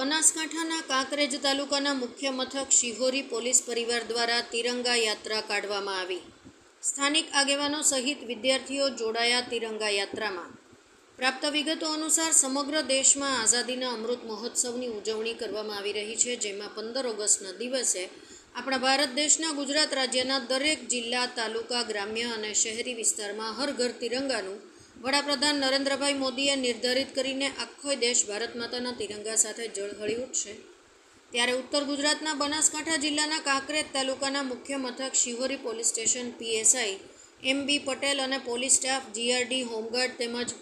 બનાસકાંઠાના કાંકરેજ તાલુકાના મુખ્ય મથક શિહોરી પોલીસ પરિવાર દ્વારા તિરંગા યાત્રા કાઢવામાં આવી. સ્થાનિક આગેવાનો સહિત વિદ્યાર્થીઓ જોડાયા તિરંગા યાત્રામાં. પ્રાપ્ત વિગતો અનુસાર સમગ્ર દેશમાં આઝાદીના અમૃત મહોત્સવની ઉજવણી કરવામાં આવી રહી છે, જેમાં પંદર ઓગસ્ટના દિવસે આપણા ભારત દેશના ગુજરાત રાજ્યના દરેક જિલ્લા, તાલુકા, ગ્રામ્ય અને શહેરી વિસ્તારમાં હર ઘર તિરંગાનું વડાપ્રધાન નરેન્દ્રભાઈ મોદીએ નિર્ધારિત કરીને આખો દેશ ભારત માતાના તિરંગા સાથે ઝળહળી ઉઠશે. ત્યારે ઉત્તર ગુજરાતના બનાસકાંઠા જિલ્લાના કાંકરેજ તાલુકાના મુખ્ય મથક Shihori police station PSI M B Patel અને પોલીસ સ્ટાફ જીઆરડી હોમગાર્ડ તેમજ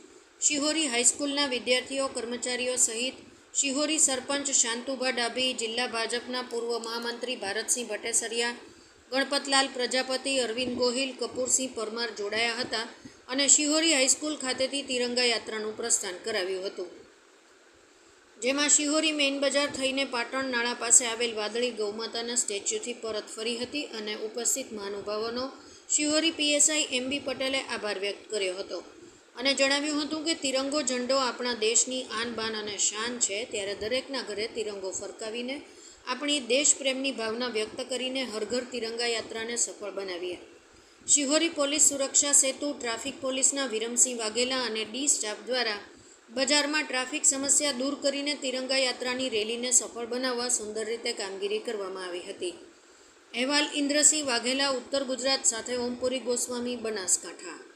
શિહોરી હાઈસ્કૂલના વિદ્યાર્થીઓ, કર્મચારીઓ સહિત શિહોરી સરપંચ શાંતુભા ડાભી, જિલ્લા ભાજપના પૂર્વ મહામંત્રી ભારતસિંહ ભટ્ટેસરિયા, ગણપતલાલ પ્રજાપતિ, અરવિંદ ગોહિલ, કપૂરસિંહ પરમાર જોડાયા હતા. અને શિહોરી હાઈસ્કૂલ ખાતેથી તિરંગા યાત્રાનું પ્રસ્થાન કરાવ્યું હતું. જેમાં શિહોરી મેઇન બજાર થઈને પાટણ નાળા પાસે આવેલ વાદળી ગૌમાતાના સ્ટેચ્યુથી પરત ફરી હતી અને ઉપસ્થિત મહાનુભાવોનો શિહોરી પીએસઆઈ એમ બી પટેલે આભાર વ્યક્ત કર્યો હતો અને જણાવ્યું હતું કે તિરંગો ઝંડો આપણા દેશની આન બાન અને શાન છે ત્યારે દરેકના ઘરે તિરંગો ફરકાવીને આપણી દેશપ્રેમની ભાવના વ્યક્ત કરીને હરઘર તિરંગા યાત્રાને સફળ બનાવીએ. શિહોરી પોલીસ સુરક્ષા સેતુ, ટ્રાફિક પોલીસના વિરમસિંહ વાઘેલા અને ડી સ્ટાફ દ્વારા બજારમાં ટ્રાફિક સમસ્યા દૂર કરીને તિરંગા યાત્રાની રેલીને સફળ બનાવવા સુંદર રીતે કામગીરી કરવામાં આવી હતી. અહેવાલ ઇન્દ્રસિંહ વાઘેલા, ઉત્તર ગુજરાત સાથે ઓમપુરી ગોસ્વામી, બનાસકાંઠા.